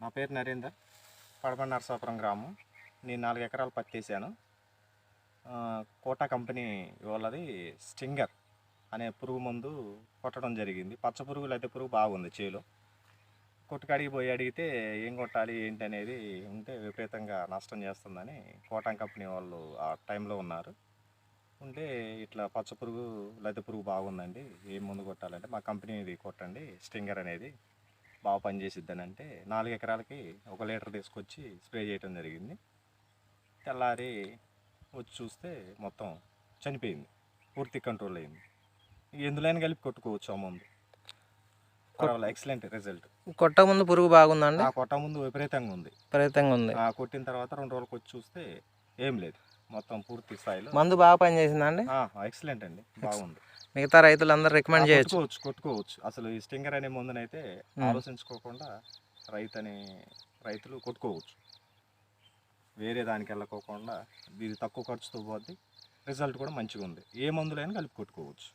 నా పేరు నరేందర్ పడమ నరసాపురం గ్రామం. నేను నాలుగు ఎకరాలు పత్తి వేసాను. కోటా కంపెనీ వాళ్ళది స్టింగర్ అనే పురుగు మందు కొట్టడం జరిగింది. పచ్చ పురుగులు అయితే పురుగు బాగుంది చేలో. కొట్టుకాడికి పోయి అడిగితే ఏం కొట్టాలి ఏంటి అనేది ఉంటే విపరీతంగా నష్టం చేస్తుందని కోటా కంపెనీ వాళ్ళు ఆ టైంలో ఉన్నారు. ఉంటే ఇట్లా పచ్చ పురుగు లద్దె పురుగు బాగుందండి. ఏం ముందు కొట్టాలంటే మా కంపెనీది కొట్టండి స్టింగర్ అనేది బాగా పనిచేసిద్దని అంటే నాలుగు ఎకరాలకి ఒక లీటర్ తీసుకొచ్చి స్ప్రే చేయడం జరిగింది. తెల్లారి వచ్చి చూస్తే మొత్తం చనిపోయింది. పూర్తి కంట్రోల్ అయింది. ఎందులోనే కలిపి కొట్టుకోవచ్చు ఆ ముందు. Excellent result. కొట్ట ముందు పురుగు బాగుందండి ఆ కొట్ట ముందు విపరీతంగా ఉంది. విపరీతంగా ఉంది. ఆ కొట్టిన తర్వాత రెండు రోజులకు వచ్చి చూస్తే ఏం లేదు. మొత్తం పూర్తి స్థాయిలో మందు బాగా పనిచేసిందండి ఎక్సలెంట్ అండి. బాగుంది. మిగతా రైతులందరూ రికమెండ్ చేయొచ్చు. కొట్టుకోవచ్చు కొట్టుకోవచ్చు. అసలు ఈ స్టింగర్ అనే మందునైతే ఆలోచించుకోకుండా రైతు అనే రైతులు కొట్టుకోవచ్చు. వేరే దానికి వెళ్ళకోకుండా ఇది తక్కువ ఖర్చుతో పోద్ది రిజల్ట్ కూడా మంచిగా ఉంది ఏ మందులైనా కలిపి కొట్టుకోవచ్చు.